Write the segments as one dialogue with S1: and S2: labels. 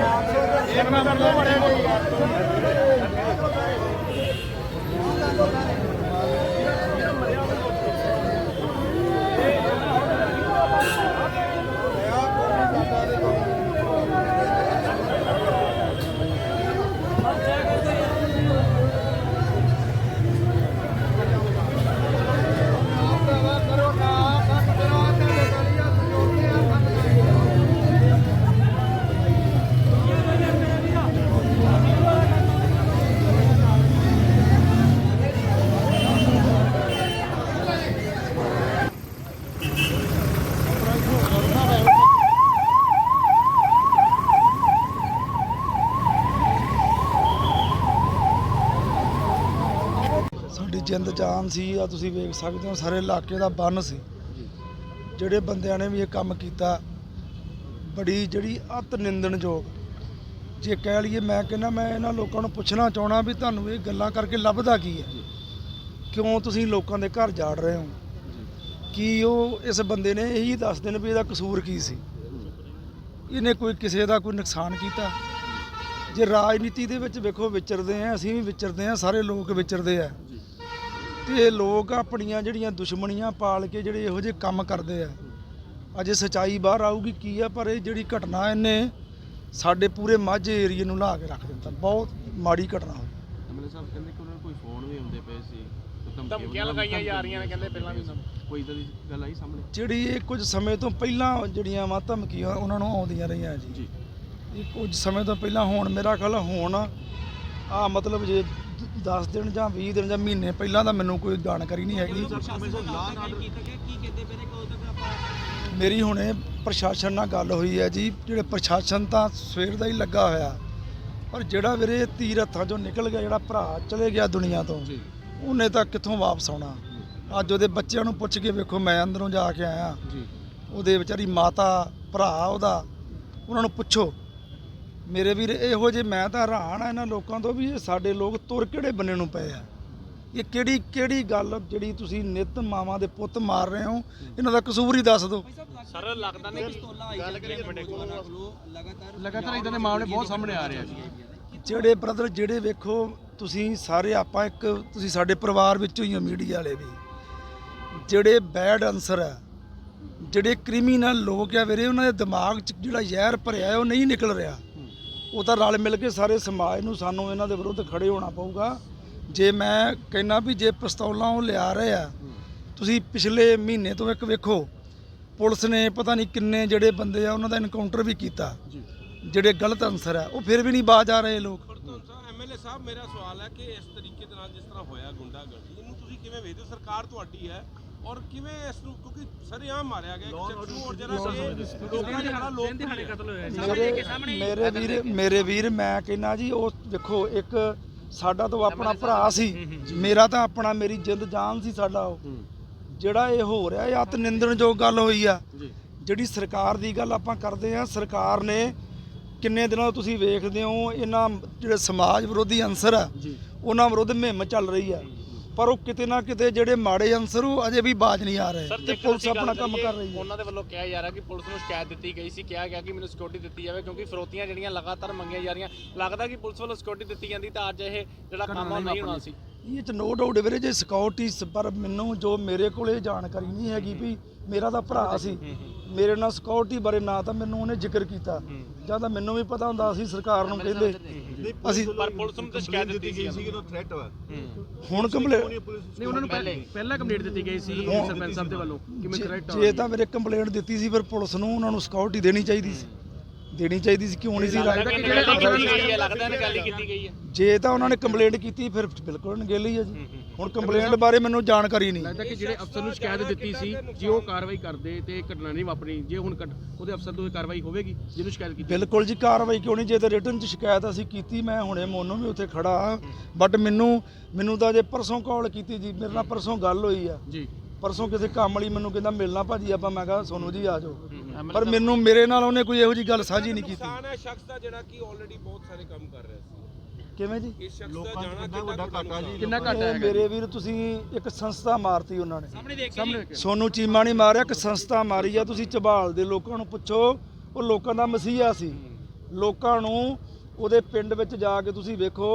S1: ਇੱਕ ਨੰਬਰ ਲੋ ਬੜੇ ਸਾਡੀ ਜਿੰਦ ਜਾਨ ਸੀ ਆ ਤੁਸੀਂ ਵੇਖ ਸਕਦੇ ਹੋ ਸਾਰੇ ਇਲਾਕੇ ਦਾ ਬੰਨ ਸੀ। ਜਿਹੜੇ ਬੰਦਿਆਂ ਨੇ ਵੀ ਇਹ ਕੰਮ ਕੀਤਾ ਬੜੀ ਜਿਹੜੀ ਅਤ ਨਿੰਦਣਯੋਗ। ਜੇ ਕਹਿ ਲਈਏ ਮੈਂ ਕਹਿੰਦਾ ਮੈਂ ਇਹਨਾਂ ਲੋਕਾਂ ਨੂੰ ਪੁੱਛਣਾ ਚਾਹਣਾ ਵੀ ਤੁਹਾਨੂੰ ਇਹ ਗੱਲਾਂ ਕਰਕੇ ਲੱਭਦਾ ਕੀ ਹੈ? ਕਿਉਂ ਤੁਸੀਂ ਲੋਕਾਂ ਦੇ ਘਰ ਜਾੜ ਰਹੇ ਹੋ? ਕੀ ਉਹ ਇਸ ਬੰਦੇ ਨੇ ਇਹੀ ਦੱਸਦੇ ਨੇ ਵੀ ਇਹਦਾ ਕਸੂਰ ਕੀ ਸੀ? ਇਹਨੇ ਕੋਈ ਕਿਸੇ ਦਾ ਕੋਈ ਨੁਕਸਾਨ ਕੀਤਾ? ਜੇ ਰਾਜਨੀਤੀ ਦੇ ਵਿੱਚ ਵੇਖੋ ਵਿਚਰਦੇ ਆ ਅਸੀਂ ਵੀ ਵਿਚਰਦੇ ਆ ਸਾਰੇ ਲੋਕ ਵਿਚਰਦੇ ਆ। ਇਹ ਲੋਕ ਆਪਣੀਆਂ ਜਿਹੜੀਆਂ ਦੁਸ਼ਮਣੀਆਂ ਪਾਲ ਕੇ ਜਿਹੜੇ ਇਹੋ ਜਿਹੇ ਕੰਮ ਕਰਦੇ ਆ। ਅਜੇ ਸਚਾਈ ਬਾਹਰ ਆਊਗੀ ਕੀ ਆ ਪਰ ਇਹ ਜਿਹੜੀ ਘਟਨਾ ਇਹਨੇ ਸਾਡੇ ਪੂਰੇ ਮਾਝੇ ਏਰੀਏ ਨੂੰ ਲਾ ਕੇ ਰੱਖ ਦਿੱਤਾ। ਬਹੁਤ ਮਾੜੀ ਘਟਨਾ ਹੋਈ।
S2: ਐਮਐਲਏ ਸਾਹਿਬ ਕਹਿੰਦੇ ਕਿ ਉਹਨਾਂ ਨੂੰ ਕੋਈ ਫੋਨ ਵੀ ਆਉਂਦੇ ਪਏ ਸੀ। ਤੇ
S3: ਧਮਕੀਆਂ ਲਗਾਈਆਂ ਜਾ ਰਹੀਆਂ ਨੇ ਕਹਿੰਦੇ ਪਹਿਲਾਂ ਵੀ
S2: ਕੋਈ ਇਦਾਂ ਦੀ ਗੱਲ ਆਈ ਸਾਹਮਣੇ?
S1: ਜਿਹੜੀ ਇਹ ਕੁਝ ਸਮੇਂ ਤੋਂ ਪਹਿਲਾਂ ਜਿਹੜੀਆਂ ਵਾ ਧਮਕੀਆਂ ਉਹਨਾਂ ਨੂੰ ਆਉਂਦੀਆਂ ਰਹੀਆਂ ਜੀ।
S2: ਜੀ।
S1: ਇਹ ਕੁਝ ਸਮੇਂ ਤੋਂ ਪਹਿਲਾਂ ਹੁਣ ਮੇਰਾ ਖਿਆਲ ਹੁਣ ਆ ਮਤਲਬ ਜੇ 10 ਦਿਨ ਜਾਂ 20 ਦਿਨ ਜਾਂ ਮਹੀਨੇ ਪਹਿਲਾਂ ਤਾਂ ਮੈਨੂੰ ਕੋਈ ਜਾਣਕਾਰੀ ਨਹੀਂ ਹੈਗੀ। ਮੇਰੀ ਹੁਣੇ ਪ੍ਰਸ਼ਾਸਨ ਨਾਲ ਗੱਲ ਹੋਈ ਹੈ ਜੀ ਜਿਹੜੇ ਪ੍ਰਸ਼ਾਸਨ ਤਾਂ ਸਵੇਰ ਦਾ ਹੀ ਲੱਗਾ ਹੋਇਆ। ਪਰ ਜਿਹੜਾ ਵੀਰੇ ਤੀਰ ਹੱਥਾਂ ਚੋਂ ਨਿਕਲ ਗਿਆ ਜਿਹੜਾ ਭਰਾ ਚਲੇ ਗਿਆ ਦੁਨੀਆ ਤੋਂ ਉਹਨੇ ਤਾਂ ਕਿੱਥੋਂ ਵਾਪਸ ਆਉਣਾ? ਅੱਜ ਉਹਦੇ ਬੱਚਿਆਂ ਨੂੰ ਪੁੱਛ ਕੇ ਵੇਖੋ ਮੈਂ ਅੰਦਰੋਂ ਜਾ ਕੇ ਆਇਆ।
S2: ਜੀ।
S1: ਉਹਦੇ ਵਿਚਾਰੀ ਮਾਤਾ ਭਰਾ ਉਹਦਾ ਉਹਨਾਂ ਨੂੰ ਪੁੱਛੋ। ਮੇਰੇ ਵੀਰ ਇਹੋ ਜੇ ਮੈਂ ਤਾਂ ਹੈਰਾਨ ਆ ਇਹਨਾਂ ਲੋਕਾਂ ਤੋਂ ਵੀ ਇਹ ਸਾਡੇ ਲੋਕ ਤੁਰ ਕਿਹੜੇ ਬੰਨੇ ਨੂੰ ਪਏ ਆ। ਇਹ ਕਿਹੜੀ ਕਿਹੜੀ ਗੱਲ ਜਿਹੜੀ ਤੁਸੀਂ ਨਿਤ ਮਾਵਾਂ ਦੇ ਪੁੱਤ ਮਾਰ ਰਹੇ ਹੋ? ਇਹਨਾਂ ਦਾ ਕਸੂਰ ਹੀ ਦੱਸ ਦਿਓ।
S3: ਸਰ ਲੱਗਦਾ ਨਹੀਂ ਕਿ
S2: ਲਗਾਤਾਰ ਇਦਾਂ ਦੇ ਮਾਮਲੇ ਬਹੁਤ ਸਾਹਮਣੇ ਆ ਰਹੇ ਆ ਜੀ।
S1: ਜਿਹੜੇ ਬ੍ਰਦਰ ਜਿਹੜੇ ਵੇਖੋ ਤੁਸੀਂ ਸਾਰੇ ਆਪਾਂ ਇੱਕ ਤੁਸੀਂ ਸਾਡੇ ਪਰਿਵਾਰ ਵਿੱਚੋਂ ਹੀ ਹੋ ਮੀਡੀਆ ਵਾਲੇ ਵੀ। ਜਿਹੜੇ ਬੈਡ ਅਨਸਰ ਆ ਜਿਹੜੇ ਕ੍ਰਿਮੀਨਲ ਲੋਕ ਆ ਵੀਰੇ ਉਹਨਾਂ ਦੇ ਦਿਮਾਗ 'ਚ ਜਿਹੜਾ ਜ਼ਹਿਰ ਭਰਿਆ ਹੈ ਉਹ ਨਹੀਂ ਨਿਕਲ ਰਿਹਾ। ਉਹ ਤਾਂ ਰਲ ਮਿਲ ਕੇ ਸਾਰੇ ਸਮਾਜ ਨੂੰ ਸਾਨੂੰ ਇਹਨਾਂ ਦੇ ਵਿਰੁੱਧ ਖੜੇ ਹੋਣਾ ਪਊਗਾ। ਜੇ ਮੈਂ ਕਹਿੰਨਾ ਵੀ ਜੇ ਪਿਸਤੌਲਾਂ ਉਹ ਲਿਆ ਰਹੇ ਆ ਤੁਸੀਂ ਪਿਛਲੇ ਮਹੀਨੇ ਤੋਂ ਇੱਕ ਵੇਖੋ ਪੁਲਿਸ ਨੇ ਪਤਾ ਨਹੀਂ ਕਿੰਨੇ ਜਿਹੜੇ ਬੰਦੇ ਆ ਉਹਨਾਂ ਦਾ ਇਨਕਾਊਂਟਰ ਵੀ ਕੀਤਾ। ਜਿਹੜੇ ਗਲਤ ਅਨਸਰ ਆ ਉਹ ਫਿਰ ਵੀ ਨਹੀਂ ਬਾਜ ਆ ਰਹੇ ਲੋਕ।
S4: ਐਮਐਲਏ ਸਾਹਿਬ ਮੇਰਾ ਸਵਾਲ ਹੈ ਕਿ ਇਸ ਤਰੀਕੇ ਦੇ ਨਾਲ ਜਿਸ ਤਰ੍ਹਾਂ ਹੋਇਆ ਗੁੰਡਾਗਰਦੀ ਇਹਨੂੰ ਤੁਸੀਂ ਕਿਵੇਂ ਵੇਖਦੇ ਹੋ? ਸਰਕਾਰ ਤੁਹਾਡੀ ਹੈ ਔਰ ਕਿਵੇਂ ਇਸ ਨੂੰ ਕਿਉਂਕਿ ਸਰੇਆਮ ਮਾਰਿਆ ਗਿਆ ਇੱਕ ਨੂੰ ਔਰ ਜਿਹੜਾ ਕਿ ਲੋਕਾਂ ਦੇ ਨਾਲ ਲੋਕ ਦਿਹਾੜੇ ਕਤਲ ਹੋਇਆ
S1: ਮੇਰੇ ਮੇਰੇ ਵੀਰ ਮੇਰੇ ਵੀਰ ਮੈਂ ਕਹਿੰਦਾ ਜੀ ਉਹ ਦੇਖੋ ਇੱਕ ਸਾਡਾ ਤਾਂ ਉਹ ਆਪਣਾ ਭਰਾ ਸੀ। ਮੇਰਾ ਤਾਂ ਆਪਣਾ ਮੇਰੀ ਜਿੰਦ ਜਾਨ ਸੀ ਸਾਡਾ ਉਹ। ਜਿਹੜਾ ਇਹ ਹੋ ਰਿਹਾ ਇਹ ਅਤ ਨਿੰਦਣਯੋਗ ਗੱਲ ਹੋਈ ਆ
S2: ਜੀ।
S1: ਜਿਹੜੀ ਸਰਕਾਰ ਦੀ ਗੱਲ ਆਪਾਂ ਕਰਦੇ ਆ ਸਰਕਾਰ ਨੇ ਕਿੰਨੇ ਦਿਨਾਂ ਤੋਂ ਤੁਸੀਂ ਵੇਖਦੇ ਹੋ ਇਹਨਾਂ ਜਿਹੜੇ ਸਮਾਜ ਵਿਰੋਧੀ ਅੰਸਰ ਆ ਉਹਨਾਂ ਵਿਰੁੱਧ ਮੁਹਿੰਮ ਚੱਲ ਰਹੀ ਆ। ਪਰ ਉਹ ਕਿਤੇ ਨਾ ਕਿਤੇ ਜਿਹੜੇ ਮਾੜੇ ਅੰਸਰ ਉਹ ਅਜੇ ਵੀ ਬਾਜ ਨਹੀਂ ਆ ਰਹੇ। ਤੇ ਪੁਲਿਸ ਆਪਣਾ ਕੰਮ ਕਰ ਰਹੀ ਹੈ।
S3: ਉਹਨਾਂ ਦੇ ਵੱਲੋਂ ਕਿਹਾ ਜਾ ਰਿਹਾ ਕਿ ਪੁਲਿਸ ਨੂੰ ਸ਼ਿਕਾਇਤ ਦਿੱਤੀ ਗਈ ਸੀ ਕਿਹਾ ਗਿਆ ਕਿ ਮੈਨੂੰ ਸਿਕਿਉਰਿਟੀ ਦਿੱਤੀ ਜਾਵੇ ਕਿਉਂਕਿ ਫਰੋਤੀਆਂ ਜਿਹੜੀਆਂ ਲਗਾਤਾਰ ਮੰਗੀਆਂ ਜਾ ਰਹੀਆਂ ਲੱਗਦਾ ਕਿ ਪੁਲਿਸ ਵੱਲੋਂ ਸਿਕਿਉਰਿਟੀ ਦਿੱਤੀ ਜਾਂਦੀ ਤਾਂ ਅੱਜ ਇਹ ਜਿਹੜਾ ਕੰਮ ਉਹ ਨਹੀਂ ਹੋਣਾ ਸੀ।
S1: ਇਹ ਚ ਨੋ ਡਾਊਟ ਵੀਰੇ ਜੇ ਸਿਕਿਉਰਿਟੀ ਪਰ ਮੈਨੂੰ ਜੋ ਮੇਰੇ ਕੋਲ ਜਾਣਕਾਰੀ ਨਹੀਂ ਹੈਗੀ ਵੀ ਮੇਰਾ ਤਾਂ ਭਰਾ ਸੀ। ਮੇਰੇ ਨਾਲ ਸਿਕਿਉਰਿਟੀ ਬਾਰੇ ਨਾ ਤਾਂ ਮੈਨੂੰ ਉਹਨੇ ਜ਼ਿਕਰ ਕੀਤਾ। ਜਾਂ ਤਾਂ ਮੈਨੂੰ ਵੀ ਪਤਾ ਹੁੰਦਾ ਅਸੀਂ ਸਰਕਾਰ ਨੂੰ ਕਹਿੰਦੇ। ਅਸੀਂ
S3: ਪਰ ਪੁਲਿਸ ਨੂੰ ਤਾਂ ਸ਼ਿਕਾਇਤ ਦਿੱਤੀ ਗਈ ਸੀ
S1: ਹੁਣ ਕੰਪਲੇਂਟ
S2: ਨਹੀਂ ਉਹਨਾਂ ਨੂੰ ਪਹਿਲਾਂ ਪਹਿਲਾਂ ਕੰਪਲੀਟ ਦਿੱਤੀ ਗਈ ਸੀ ਸਰਪੰਚ ਸਾਹਿਬ ਦੇ ਵੱਲੋਂ ਕਿ ਮੈਂ ਕਰੈਕਟ
S1: ਜੇ ਤਾਂ ਮੇਰੇ ਕੰਪਲੇਂਟ ਦਿੱਤੀ ਸੀ ਫਿਰ ਪੁਲਿਸ ਨੂੰ ਉਹਨਾਂ ਨੂੰ ਸਿਕਿਉਰਿਟੀ ਦੇਣੀ ਚਾਹੀਦੀ ਸੀ। ਦੇਣੀ ਚਾਹੀਦੀ ਸੀ ਕਿਉਂ ਨਹੀਂ ਸੀ?
S3: ਲੱਗਦਾ ਕਿ
S1: ਰੱਖਦੇ?
S3: ਕੀਤੀ ਗਈ ਹੈ ਲੱਗਦਾ ਗੱਲ ਕੀਤੀ ਗਈ ਹੈ।
S1: ਜੇ ਤਾਂ ਉਹਨਾਂ ਨੇ ਕੰਪਲੇਂਟ ਕੀਤੀ ਫਿਰ ਬਿਲਕੁਲ ਨਗੇਲੀ ਹੈ ਜੀ। ਹੁਣ ਕੰਪਲੇਂਟ ਬਾਰੇ ਮੈਨੂੰ ਜਾਣਕਾਰੀ ਨਹੀਂ।
S2: ਲੱਗਦਾ ਕਿ ਜਿਹੜੇ ਅਫਸਰ ਨੂੰ ਸ਼ਿਕਾਇਤ ਦਿੱਤੀ ਸੀ ਜੇ ਉਹ ਕਾਰਵਾਈ ਕਰਦੇ ਤੇ ਘਟਨਾ ਨਹੀਂ ਵਾਪਰੀ ਜੇ ਹੁਣ ਉਹਦੇ ਅਫਸਰ ਤੋਂ ਕਾਰਵਾਈ ਹੋਵੇਗੀ ਜਿਹਨੂੰ ਸ਼ਿਕਾਇਤ ਕੀਤੀ।
S1: ਬਿਲਕੁਲ ਜੀ ਕਾਰਵਾਈ ਕਿਉਂ ਨਹੀਂ? ਜੇ ਤੇ ਰਿਟਰਨ ਚ ਸ਼ਿਕਾਇਤ ਅਸੀਂ ਕੀਤੀ ਮੈਂ ਹੁਣੇ ਮੋਨੋਂ ਵੀ ਉੱਥੇ ਖੜਾ ਬਟ ਮੈਨੂੰ ਮੈਨੂੰ ਤਾਂ ਜੇ ਪਰਸੋਂ ਕਾਲ ਕੀਤੀ ਜੀ ਮੇਰੇ ਨਾਲ ਪਰਸੋਂ ਗੱਲ ਹੋਈ ਆ।
S2: ਜੀ।
S1: ਪਰਸੋਂ ਕਿਸੇ ਕੰਮ ਵਾਲੀ ਮੈਨੂੰ ਕਹਿੰਦਾ ਮਿਲਣਾ ਭਾਜੀ ਆਪਾਂ ਮੈਂ ਕਿਹਾ ਸੋਨੂ ਜੀ ਆ ਜਾਓ। ਪਰ ਮੈਨੂੰ ਮੇਰੇ ਨਾਲ ਉਹਨੇ ਕੋਈ ਇਹੋ ਜੀ ਗੱਲ ਸਾਂਝੀ ਨਹੀਂ ਕੀਤੀ।
S4: ਨੁਕਸਾਨ ਹੈ ਸ਼ਖਸ ਦਾ ਜਿਹੜਾ ਕਿ ਆਲਰੇਡੀ ਬਹੁਤ ਸਾਰੇ ਕੰਮ ਕਰ ਰਿਹਾ ਸੀ।
S1: ਕਿਵੇਂ ਜੀ?
S4: ਇਸ ਸ਼ਖਸ ਦਾ ਜਾਣਾ ਕਿੰਨਾ ਵੱਡਾ ਘਾਟਾ ਜੀ
S2: ਕਿੰਨਾ ਘੱਟ
S1: ਇਹ
S2: ਹੈ
S1: ਮੇਰੇ ਵੀਰ ਤੁਸੀਂ ਇੱਕ ਸੰਸਥਾ ਮਾਰਤੀ ਉਹਨਾਂ ਨੇ।
S2: ਸਾਹਮਣੇ ਵੇਖਿਆ
S1: ਸੋਨੂ ਚੀਮਾ ਨਹੀਂ ਮਾਰਿਆ ਇੱਕ ਸੰਸਥਾ ਮਾਰੀ ਆ। ਤੁਸੀਂ ਝਬਾਲ ਦੇ ਲੋਕਾਂ ਨੂੰ ਪੁੱਛੋ ਉਹ ਲੋਕਾਂ ਦਾ ਮਸੀਹਾ ਸੀ। ਲੋਕਾਂ ਨੂੰ ਉਹਦੇ ਪਿੰਡ ਵਿੱਚ ਜਾ ਕੇ ਤੁਸੀਂ ਵੇਖੋ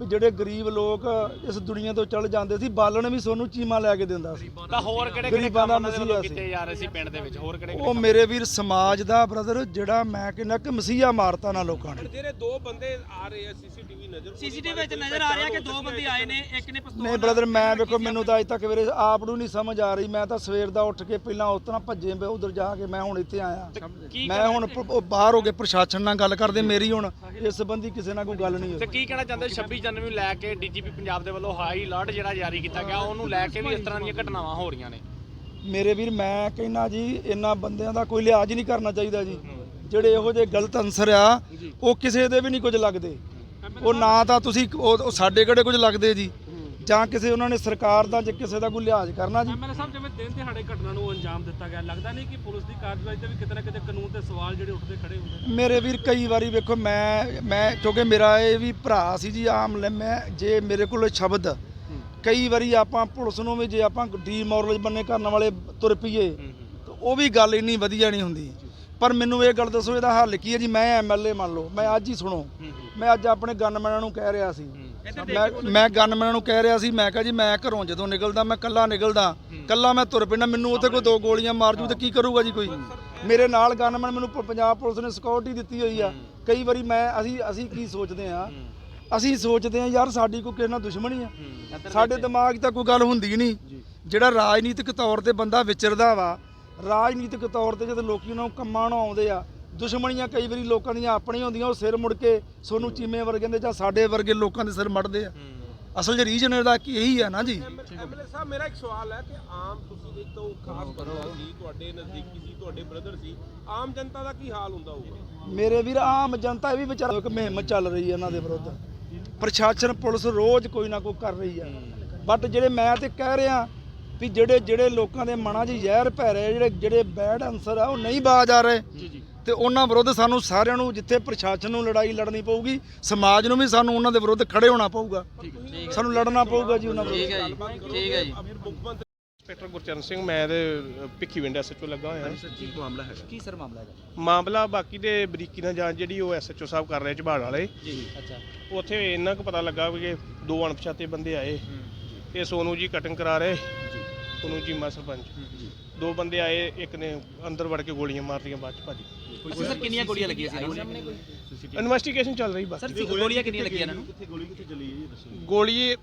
S1: ਵੀ ਜਿਹੜੇ ਗਰੀਬ ਲੋਕ ਇਸ ਦੁਨੀਆ ਤੋਂ ਚਲ ਜਾਂਦੇ ਸੀ ਬਾਲਣ ਵੀ ਸੋਨੂੰ ਚੀਮਾ ਲੈ ਕੇ ਦਿੰਦਾ ਸੀ।
S3: ਤਾਂ ਹੋਰ ਕਿਹੜੇ ਕਿਹੜੇ
S1: ਗਰੀਬਾਂ ਦਾ ਮਸੀਹਾ।
S3: ਕੀਤੇ ਜਾ ਰਹੇ ਸੀ ਪਿੰਡ ਦੇ ਵਿੱਚ? ਹੋਰ ਕਿਹੜੇ
S1: ਉਹ ਮੇਰੇ ਵੀਰ ਸਮਾਜ ਦਾ ਬ੍ਰਦਰ ਜਿਹੜਾ ਮੈਂ ਕਹਿੰਦਾ ਕਿ ਮਸੀਹਾ ਮਾਰਤਾ ਨਾ ਲੋਕਾਂ ਨੇ।
S4: ਜਿਹੜੇ ਦੋ ਬੰਦੇ ਆ ਰਹੇ ਆ ਸੀਸੀਟੀਵੀ ਨਜ਼ਰ
S5: ਸੀਸੀਟੀਵੀ ਵਿੱਚ ਨਜ਼ਰ ਆ ਰਿਹਾ ਕਿ ਦੋ ਬੰਦੇ ਆਏ ਨੇ ਇੱਕ ਨੇ ਪਿਸਤੌਲ
S1: ਨਹੀਂ ਬ੍ਰਦਰ ਮੈਂ ਵੇਖੋ ਮੈਨੂੰ ਤਾਂ ਅਜੇ ਤੱਕ ਵੀਰੇ ਆਪ ਨੂੰ ਨਹੀਂ ਸਮਝ ਆ ਰਹੀ। ਮੈਂ ਤਾਂ ਸਵੇਰ ਦਾ ਉੱਠ ਕੇ ਪਹਿਲਾਂ ਉਤਨਾ ਭੱਜੇ ਪਏ ਉਧਰ ਜਾ ਕੇ ਮੈਂ ਹੁਣ ਇੱਥੇ ਆਇਆ। ਮੈਂ ਹੁਣ ਬਾਹਰ ਹੋ ਕੇ ਪ੍ਰਸ਼ਾਸਨ ਨਾਲ ਗੱਲ ਕਰਦੇ ਮੇਰੀ ਹੁਣ ਇਸ ਸੰਬੰਧੀ ਕਿਸੇ ਨਾਲ ਕੋਈ ਗੱਲ ਨਹੀਂ
S3: ਤੇ
S1: ਹੋਈ।
S3: ਕੀ ਕਹਿਣਾ ਚਾਹੁੰਦੇ? 26 ਜਨਵਰੀ ਨੂੰ ਲੈ ਕੇ ਡੀਜੀਪੀ ਪੰਜਾਬ ਦੇ ਵੱਲੋਂ ਹਾਈ ਅਲਰਟ ਜਿਹੜਾ ਜਾਰੀ ਕੀਤਾ ਗਿਆ, ਉਹਨੂੰ ਲੈ ਕੇ ਵੀ ਇਸ ਤਰ੍ਹਾਂ ਦੀਆਂ ਘਟਨਾਵਾਂ ਹੋ ਰਹੀਆਂ ਨੇ।
S1: ਮੇਰੇ ਵੀਰ, ਮੈਂ ਕਹਿੰਦਾ ਜੀ, ਇਹਨਾਂ ਬੰਦਿਆਂ ਦਾ ਕੋਈ ਲਿਹਾਜ਼ ਨਹੀਂ ਕਰਨਾ ਚਾਹੀਦਾ ਜੀ। ਜਿਹੜੇ ਇਹੋ ਜਿਹੇ ਗਲਤ ਅੰਸਰ ਆ, ਉਹ ਕਿਸੇ ਦੇ ਵੀ ਨਹੀਂ ਕੁਝ ਲੱਗਦੇ। ਉਹ ਨਾ ਤਾਂ ਤੁਸੀਂ ਉਹ ਸਾਡੇ ਕਿਹੜੇ ਕੁਝ ਲੱਗਦੇ ਜੀ? ਜਾਂ ਕਿਸੇ ਉਹਨਾਂ ਨੇ ਸਰਕਾਰ ਦਾ ਜੇ ਕਿਸੇ ਦਾ ਕੋਈ ਲਿਹਾਜ਼ ਕਰਨਾ ਜੀ।
S5: ਐਮਐਲਏ ਸਾਹਿਬ ਜਿਵੇਂ ਦਿਨ ਦਿਹਾੜੇ ਘਟਨਾ ਨੂੰ ਅੰਜਾਮ ਦਿੱਤਾ ਗਿਆ ਲੱਗਦਾ ਨਹੀਂ ਕਿ ਪੁਲਿਸ ਦੀ ਕਾਰਜਵਾਈ ਤੇ ਵੀ ਕਿਤੇ ਨਾ ਕਿਤੇ ਕਾਨੂੰਨ ਤੇ ਸਵਾਲ ਜਿਹੜੇ ਉੱਠਦੇ ਖੜੇ ਹੁੰਦੇ
S1: ਮੇਰੇ ਵੀਰ ਕਈ ਵਾਰੀ ਵੇਖੋ ਮੈਂ ਮੈਂ ਕਿਉਂਕਿ ਮੇਰਾ ਇਹ ਵੀ ਭਰਾ ਸੀ ਜੀ ਆਮ ਮੈਂ ਜੇ ਮੇਰੇ ਕੋਲ ਸ਼ਬਦ ਕਈ ਵਾਰੀ ਆਪਾਂ ਪੁਲਿਸ ਨੂੰ ਵੀ ਜੇ ਆਪਾਂ ਡੀਮੋਰਲ ਬੰਨੇ ਕਰਨ ਵਾਲੇ ਤੁਰ ਪਈਏ ਤਾਂ ਉਹ ਵੀ ਗੱਲ ਇੰਨੀ ਵਧੀਆ ਨਹੀਂ ਹੁੰਦੀ। ਪਰ ਮੈਨੂੰ ਇਹ ਗੱਲ ਦੱਸੋ ਇਹਦਾ ਹੱਲ ਕੀ ਹੈ ਜੀ? ਮੈਂ ਐਮਐਲਏ ਮੰਨ ਲਓ ਮੈਂ ਅੱਜ ਹੀ ਸੁਣੋ। ਮੈਂ ਅੱਜ ਆਪਣੇ ਗਨਮੈਨਾਂ ਨੂੰ ਕਹਿ ਰਿਹਾ ਸੀ ਮੈਂ ਮੈਂ ਗਨਮੈਨਾਂ ਨੂੰ ਕਹਿ ਰਿਹਾ ਸੀ ਮੈਂ ਕਿਹਾ ਜੀ ਮੈਂ ਘਰੋਂ ਜਦੋਂ ਨਿਕਲਦਾ ਮੈਂ ਕੱਲਾ ਨਿਕਲਦਾ। ਕੱਲਾ ਮੈਂ ਤੁਰ ਪੈਣਾ ਮੈਨੂੰ ਉੱਥੇ ਕੋਈ ਦੋ ਗੋਲੀਆਂ ਮਾਰ ਜੂ ਤੇ ਕੀ ਕਰੂਗਾ ਜੀ ਕੋਈ? ਮੇਰੇ ਨਾਲ ਗਨਮੈਨ ਮੈਨੂੰ ਪੰਜਾਬ ਪੁਲਿਸ ਨੇ ਸਿਕਿਉਰਿਟੀ ਦਿੱਤੀ ਹੋਈ ਆ। ਕਈ ਵਾਰੀ ਮੈਂ ਅਸੀਂ ਅਸੀਂ ਕੀ ਸੋਚਦੇ ਆ ਅਸੀਂ ਸੋਚਦੇ ਆ ਯਾਰ ਸਾਡੀ ਕੋਈ ਕਿਸੇ ਨਾਲ ਦੁਸ਼ਮਣੀ ਆ। ਸਾਡੇ ਦਿਮਾਗ 'ਚ ਤਾਂ ਕੋਈ ਗੱਲ ਹੁੰਦੀ ਨਹੀਂ। ਜਿਹੜਾ ਰਾਜਨੀਤਿਕ ਤੌਰ ਤੇ ਬੰਦਾ ਵਿਚਰਦਾ ਵਾ ਰਾਜਨੀਤਿਕ ਤੌਰ ਤੇ ਜਦੋਂ ਲੋਕੀ ਉਹਨਾਂ ਨੂੰ ਕੰਮਾਂ ਨੂੰ ਆਉਂਦੇ ਆ ਦੁਸ਼ਮਣੀਆਂ ਕਈ ਵਾਰੀ ਲੋਕਾਂ ਦੀਆਂ ਆਪਣੀਆਂ ਹੁੰਦੀਆਂ ਉਹ ਸਿਰ ਮੁੜ ਕੇ ਸੋਨੂੰ ਚੀਮੇ ਵਰਗੇ ਦੇ ਜਾਂ ਸਾਡੇ ਵਰਗੇ ਲੋਕਾਂ ਦੇ ਸਿਰ ਮੜਦੇ ਆ। ਅਸਲ 'ਚ ਰੀਜਨ ਇਹਦਾ ਕੀ ਇਹੀ ਆ ਨਾ ਜੀ।
S4: ਐਮਐਲਏ ਸਾਹਿਬ ਮੇਰਾ ਇੱਕ ਸਵਾਲ ਹੈ ਕਿ ਆਮ ਤੁਸੀਂ ਇੱਕ ਤਾਂ ਖਾਸ ਬੰਦਾ ਸੀ ਤੁਹਾਡੇ ਨਜ਼ਦੀਕੀ ਸੀ ਤੁਹਾਡੇ ਬ੍ਰਦਰ ਸੀ। ਆਮ ਜਨਤਾ ਦਾ ਕੀ ਹਾਲ ਹੁੰਦਾ ਹੋਊਗਾ?
S1: ਮੇਰੇ ਵੀਰ ਆਮ ਜਨਤਾ ਇਹ ਵੀ ਵਿਚਾਰਾ ਇੱਕ ਮੁਹਿੰਮ ਚੱਲ ਰਹੀ ਹੈ ਇਹਨਾਂ ਦੇ ਵਿਰੁੱਧ। ਪ੍ਰਸ਼ਾਸਨ ਪੁਲਿਸ ਰੋਜ਼ ਕੋਈ ਨਾ ਕੋਈ ਕਰ ਰਹੀ ਆ। ਬਟ ਜਿਹੜੇ ਮੈਂ ਤੇ ਕਹਿ ਰਿਹਾ ਵੀ ਜਿਹੜੇ ਜਿਹੜੇ ਲੋਕਾਂ ਦੇ ਮਨਾਂ 'ਚ ਜ਼ਹਿਰ ਪੈ ਰਹੇ ਜਿਹੜੇ ਜਿਹੜੇ ਬੈਡ ਅਨਸਰ ਆ ਉਹ ਨਹੀਂ ਬਾਜ ਆ ਰਹੇ। ਤੇ ਉਹਨਾਂ ਵਿਰੁੱਧ ਸਾਨੂੰ ਸਾਰਿਆਂ ਨੂੰ ਜਿੱਥੇ ਪ੍ਰਸ਼ਾਸਨ ਨੂੰ ਲੜਾਈ ਲੜਨੀ ਪਊਗੀ ਸਮਾਜ ਨੂੰ ਵੀ ਸਾਨੂੰ ਉਹਨਾਂ ਦੇ ਵਿਰੁੱਧ ਖੜੇ ਹੋਣਾ ਪਊਗਾ। ਸਾਨੂੰ ਲੜਨਾ ਪਊਗਾ ਜੀ ਉਹਨਾਂ ਵਿਰੁੱਧ
S5: ਠੀਕ ਹੈ ਜੀ ਠੀਕ ਹੈ ਜੀ।
S6: ਇੰਸਪੈਕਟਰ ਗੁਰਚਰਨ ਸਿੰਘ ਮੈਂ ਤੇ ਭਿੱਖੀ ਵਿੰਡ ਐਸਐਚਓ ਲੱਗਾ ਹੋਇਆ।
S2: ਕੀ ਮਾਮਲਾ ਹੈਗਾ?
S5: ਕੀ ਸਰ ਮਾਮਲਾ ਹੈ
S6: ਮਾਮਲਾ ਬਾਕੀ ਦੇ ਬਰੀਕੀ ਨਾਲ ਜਾਂਚ ਜਿਹੜੀ ਉਹ ਐਸਐਚਓ ਸਾਹਿਬ ਕਰ ਰਹੇ ਝਬਾੜ ਵਾਲੇ।
S5: ਜੀ ਅੱਛਾ।
S6: ਉੱਥੇ ਇੰਨਾ ਕੁ ਪਤਾ ਲੱਗਾ ਵੀ ਕਿ ਦੋ ਅਣਪਛਾਤੇ ਬੰਦੇ ਆਏ। ਇਹ ਸੋਨੂ ਜੀ ਕਟਿੰਗ ਕਰਾ ਰਹੇ। ਸੋਨੂ ਜੀ ਮਾ ਸਰਪੰਚ। ਦੋ ਬੰਦੇ ਆਏ ਇੱਕ ਨੇ ਅੰਦਰ ਵੜ ਕੇ ਗੋਲੀਆਂ ਮਾਰਤੀਆਂ ਬਾਅਦ ਚ ਭੱਜ।
S5: ਸਰ ਕਿੰਨੀਆਂ ਗੋਲੀਆਂ ਲੱਗੀਆਂ ਸੀ
S6: ਇਨਵੈਸਟੀਗੇਸ਼ਨ ਚੱਲ ਰਹੀ ਬਸ।
S5: ਸਰ ਗੋਲੀਆਂ ਕਿੰਨੀਆਂ ਲੱਗੀਆਂ ਇਹਨਾਂ ਨੂੰ?
S6: ਗੋਲੀ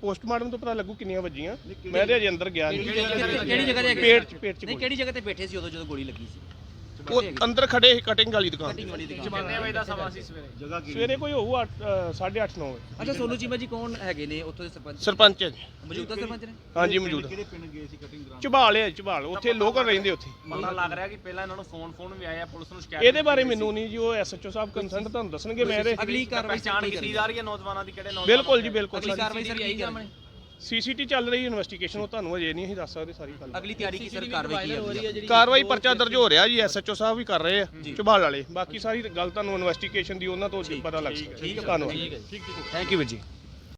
S6: ਪੋਸਟਮਾਰਟਮ ਤੋਂ ਪਤਾ ਲੱਗੂ ਕਿੰਨੀਆਂ ਵੱਜੀਆਂ। ਮੈਂ ਤੇ ਅਜੇ ਅੰਦਰ ਗਿਆ ਨਹੀਂ।
S5: ਕਿਹੜੀ ਜਗ੍ਹਾ ਤੇ ਹੈਗੇ
S6: ਪੇਟ ਚ ਪੇਟ ਚ
S5: ਨਹੀਂ
S6: ਗੋਲੀ।
S5: ਕਿਹੜੀ ਜਗ੍ਹਾ ਤੇ ਬੈਠੇ ਸੀ ਉਦੋਂ ਜਦੋਂ ਗੋਲੀ ਲੱਗੀ ਸੀ?
S6: ਉਹ ਅੰਦਰ ਖੜੇ ਕਟਿੰਗ ਵਾਲੀ ਦੁਕਾਨ ਤੇ।
S3: ਕਿੰਨੇ ਵਜੇ ਦਾ ਸਮਾਂ ਸੀ ਸਵੇਰੇ?
S6: ਸਵੇਰੇ ਕੋਈ ਹੋਊ 8:30 9 ਵਜੇ।
S5: ਅੱਛਾ ਸੋਨੂ ਚੀਮਾ ਜੀ ਕੌਣ ਹੈਗੇ ਨੇ ਉੱਥੋਂ ਦੇ ਸਰਪੰਚ?
S6: ਸਰਪੰਚ ਹੈ ਜੀ।
S5: ਮੌਜੂਦਾ ਸਰਪੰਚ ਨੇ?
S6: ਹਾਂਜੀ ਮੌਜੂਦ। ਕਿਹੜੇ ਪਿੰਡ ਗਏ ਸੀ ਕਟਿੰਗ ਕਰਾਉਣ? ਝਬਾਲ ਹੈ ਝਬਾਲ। ਉੱਥੇ ਲੋਕਲ ਰਹਿੰਦੇ ਉੱਥੇ।
S3: ਪਤਾ ਲੱਗ ਰਿਹਾ ਕਿ ਪਹਿਲਾਂ ਇਹਨਾਂ ਨੂੰ ਫੋਨ ਫੋਨ ਵੀ ਆਇਆ ਪੁਲਿਸ ਨੂੰ ਸ਼ਿਕਾਇਤ
S6: ਇਹਦੇ ਬਾਰੇ ਮੈਨੂੰ ਨਹੀਂ ਜੀ ਉਹ ਐਸਐਚਓ ਸਾਹਿਬ ਕੰਸਰਨ ਤੁਹਾਨੂੰ ਦੱਸਣਗੇ ਮੈਂ ਇਹਦੇ
S5: ਅਗਲੀ ਕਾਰਵਾਈ
S3: ਪਹਿਚਾਣ ਕੀਤੀ ਜਾ ਰਹੀ ਹੈ ਨੌਜਵਾਨਾਂ ਦੀ ਕਿਹੜੇ ਨੌਜਵਾਨ
S6: ਬਿਲਕੁਲ ਜੀ ਬਿਲਕੁਲ।
S5: ਅਗਲੀ ਕਾਰਵਾਈ ਸਰ ਕੀ ਕਰਨੀ
S6: ਸੀਸੀਟੀ ਚੱਲ ਰਹੀ ਇਨਵੈਸਟੀਗੇਸ਼ਨ ਉਹ ਤੁਹਾਨੂੰ ਅਜੇ ਨਹੀਂ ਅਸੀਂ ਦੱਸ ਸਕਦੇ ਸਾਰੀ ਗੱਲ।
S5: ਅਗਲੀ ਤਿਆਰੀ ਕੀ ਸਰ ਕਾਰਵਾਈ ਕੀ ਹੈ
S6: ਕਾਰਵਾਈ ਪਰਚਾ ਦਰਜ ਹੋ ਰਿਹਾ ਜੀ ਐਸਐਚਓ ਸਾਹਿਬ ਵੀ ਕਰ ਰਹੇ ਆ ਝਬਾਲ ਵਾਲੇ। ਬਾਕੀ ਸਾਰੀ ਗੱਲ ਤੁਹਾਨੂੰ ਇਨਵੈਸਟੀਗੇਸ਼ਨ ਦੀ ਉਹਨਾਂ ਤੋਂ ਪਤਾ ਲੱਗ ਸਕਦਾ ਧੰਨਵਾਦ।
S5: ਥੈਂਕ ਯੂ ਵੀਰ ਜੀ।